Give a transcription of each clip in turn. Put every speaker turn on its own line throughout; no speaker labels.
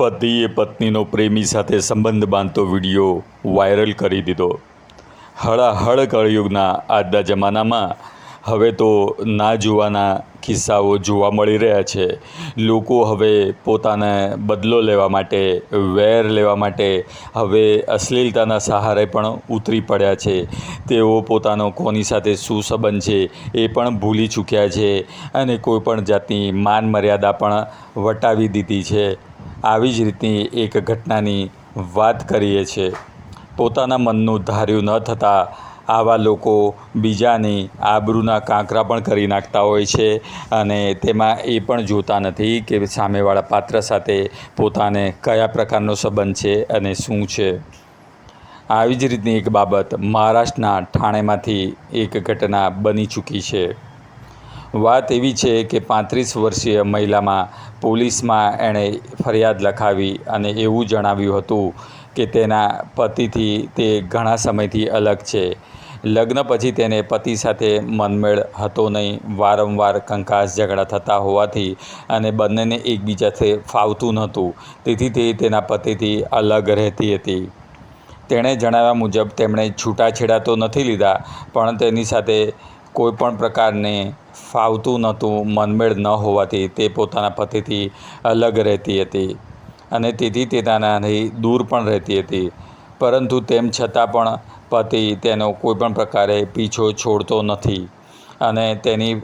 પતિએ પત્નીનો પ્રેમી સાથે સંબંધ બાંધતો વીડિયો વાયરલ કરી દીધો. હળાહળ કળયુગના આજના જમાનામાં હવે તો ના જોવાના કિસ્સાઓ જોવા મળી રહ્યા છે. લોકો હવે પોતાને બદલો લેવા માટે, વેર લેવા માટે હવે અશ્લીલતાના સહારે પણ ઉતરી પડ્યા છે. તેઓ પોતાનો કોની સાથે શું સંબંધ છે એ પણ ભૂલી ચૂક્યા છે અને કોઈપણ જાતની માન મર્યાદા પણ વટાવી દીધી છે. આવી જ રીતની એક ઘટનાની વાત કરીએ છીએ. પોતાના મનનું ધાર્યું ન થતાં આવા લોકો બીજાની આબરૂના કાંકરા પણ કરી નાખતા હોય છે અને તેમાં એ પણ જોતા નથી કે સામેવાળા પાત્ર સાથે પોતાને કયા પ્રકારનો સંબંધ છે અને શું છે. આવી જ રીતની એક બાબત મહારાષ્ટ્રના ઠાણેમાંથી એક ઘટના બની ચૂકી છે. વાત એવી છે કે પાંત્રીસ વર્ષીય મહિલામાં પોલીસમાં એણે ફરિયાદ લખાવી અને એવું જણાવ્યું હતું કે તેના પતિથી તે ઘણા સમયથી અલગ છે. લગ્ન પછી તેને પતિ સાથે મનમેળ હતો નહીં. વારંવાર કંકાસ ઝઘડા થતા હોવાથી અને બંનેને એકબીજાથી ફાવતું નહોતું. તેથી તે તેના પતિથી અલગ રહેતી હતી. તેણે જણાવ્યા મુજબ, તેમણે છૂટાછેડા તો નથી લીધા, પણ તેની સાથે કોઈપણ પ્રકારને ફાવતું નહોતું, મનમેળ ન હોવાથી તે પોતાના પતિથી અલગ રહેતી હતી અને તેથી તે તેનાથી દૂર પણ રહેતી હતી. પરંતુ તેમ છતાં પણ પતિ તેનો કોઈપણ પ્રકારે પીછો છોડતો નથી અને તેની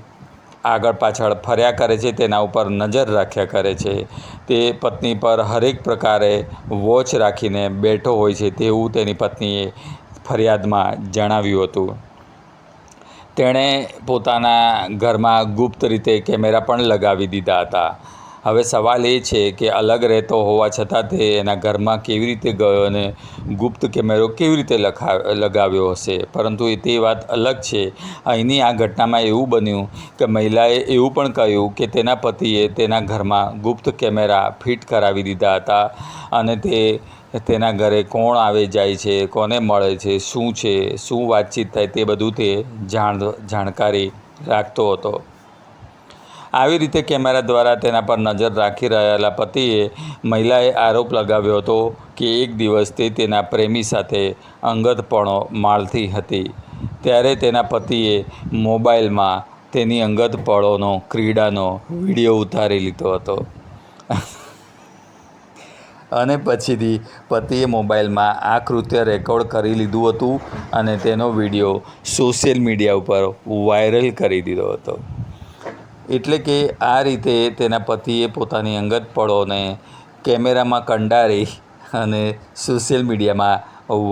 આગળ પાછળ ફર્યા કરે છે, તેના ઉપર નજર રાખ્યા કરે છે. તે પત્ની પર હરેક પ્રકારે વોચ રાખીને બેઠો હોય છે તેવું તેની પત્નીએ ફરિયાદમાં જણાવ્યું હતું. તેણે પોતાના ઘરમાં ગુપ્ત રીતે કેમેરા પણ લગાવી દીધા હતા. હવે સવાલ એ છે કે અલગ રહેતો હોવા છતાં તે એના ઘરમાં કેવી રીતે ગયો અને ગુપ્ત કેમેરો કેવી રીતે લખા, લગાવ્યો હશે? પરંતુ એ તે વાત અલગ છે. અહીંની આ ઘટનામાં એવું બન્યું કે મહિલાએ એવું પણ કહ્યું કે તેના પતિએ તેના ઘરમાં ગુપ્ત કેમેરા ફિટ કરાવી દીધા હતા અને તે તેના ઘરે કોણ આવે જાય છે, કોને મળે છે, શું છે, શું વાતચીત થાય તે બધું તે જાણ, જાણકારી રાખતો હતો. આવી રીતે કેમેરા દ્વારા તેના પર નજર રાખી રહેલા પતિએ મહિલાએ આરોપ લગાવ્યો હતો કે એક દિવસ તે તેના પ્રેમી સાથે અંગતપણો માળતી હતી. ત્યારે તેના પતિએ મોબાઈલમાં તેની અંગતપળોનો ક્રીડાનો વીડિયો ઉતારી લીધો હતો. અને પછીથી પતિએ મોબાઈલમાં આ કૃત્ય રેકોર્ડ કરી લીધું હતું અને તેનો વીડિયો સોશિયલ મીડિયા ઉપર વાયરલ કરી દીધો હતો. એટલે કે આ રીતે તેના પતિએ પોતાની અંગત પળોને કેમેરામાં કંડારી અને સોશિયલ મીડિયામાં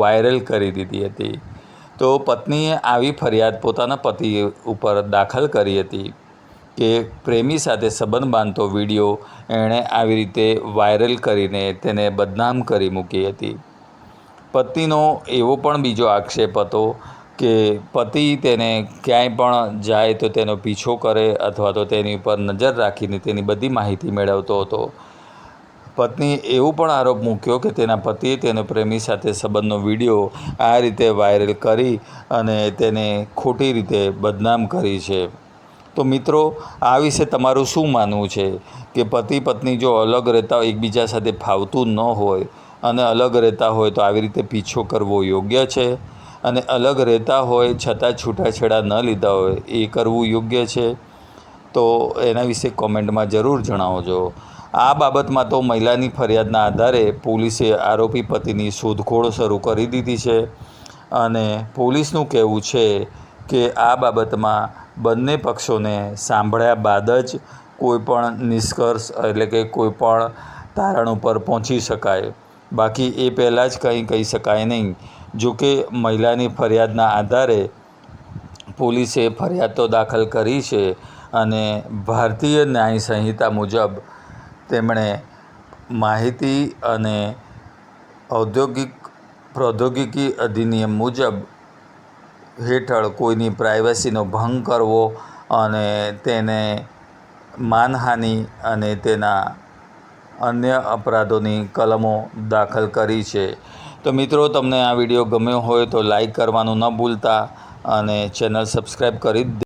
વાયરલ કરી દીધી હતી. તો પત્નીએ આવી ફરિયાદ પોતાના પતિ ઉપર દાખલ કરી હતી. કે પ્રેમી સાથે સંબંધ બાંધતો વીડિયો એણે આવી રીતે વાયરલ કરીને તેને બદનામ કરી મૂકી હતી. પત્નીનો એવો પણ બીજો આક્ષેપ હતો કે પતિ તેને ક્યાંય પણ જાય તો તેનો પીછો કરે અથવા તો તેની ઉપર નજર રાખીને તેની બધી માહિતી મેળવતો હતો. પત્ની એવું પણ આરોપ મૂક્યો કે તેના પતિએ તેનો પ્રેમી સાથે સંબંધનો વીડિયો આ રીતે વાયરલ કરી અને તેને ખોટી રીતે બદનામ કરી છે. તો મિત્રો, આ વિશે તમારું શું માનવું છે? કે પતિ પત્ની જો અલગ રહેતા એકબીજા સાથે ફાવતું ન હોય અને અલગ રહેતા હોય, તો આવી રીતે પીછો કરવો યોગ્ય છે? અને અલગ રહેતા હોય, છતાં છૂટાછેડા ન લીધા હોય, એ કરવું યોગ્ય છે? તો એના વિશે કોમેન્ટમાં જરૂર જણાવજો. આ બાબતમાં તો મહિલાની ફરિયાદના આધારે પોલીસે આરોપી પતિની શોધખોળ શરૂ કરી દીધી છે. અને પોલીસનું કહેવું છે કે આ બાબતમાં બંને પક્ષોને સાંભળ્યા બાદ જ કોઈપણ નિષ્કર્ષ એટલે કે કોઈપણ તારણ ઉપર પહોંચી શકાય. બાકી એ પહેલાં જ કંઈ કહી શકાય નહીં. જોકે મહિલાની ફરિયાદના આધારે પોલીસે ફરિયાદ તો દાખલ કરી છે અને ભારતીય ન્યાય સંહિતા મુજબ તેમણે માહિતી અને ઔદ્યોગિક, પ્રૌદ્યોગિકી અધિનિયમ મુજબ હેઠળ કોઈની પ્રાઇવસીનો ભંગ કરવો અને તેને માનહાનિ અને તેના અન્ય અપરાધોની કલમો દાખલ કરી છે. તો મિત્રો, તમને આ વીડિયો ગમ્યો હોય તો લાઈક કરવાનું ન ભૂલતા અને ચેનલ સબસ્ક્રાઈબ કરી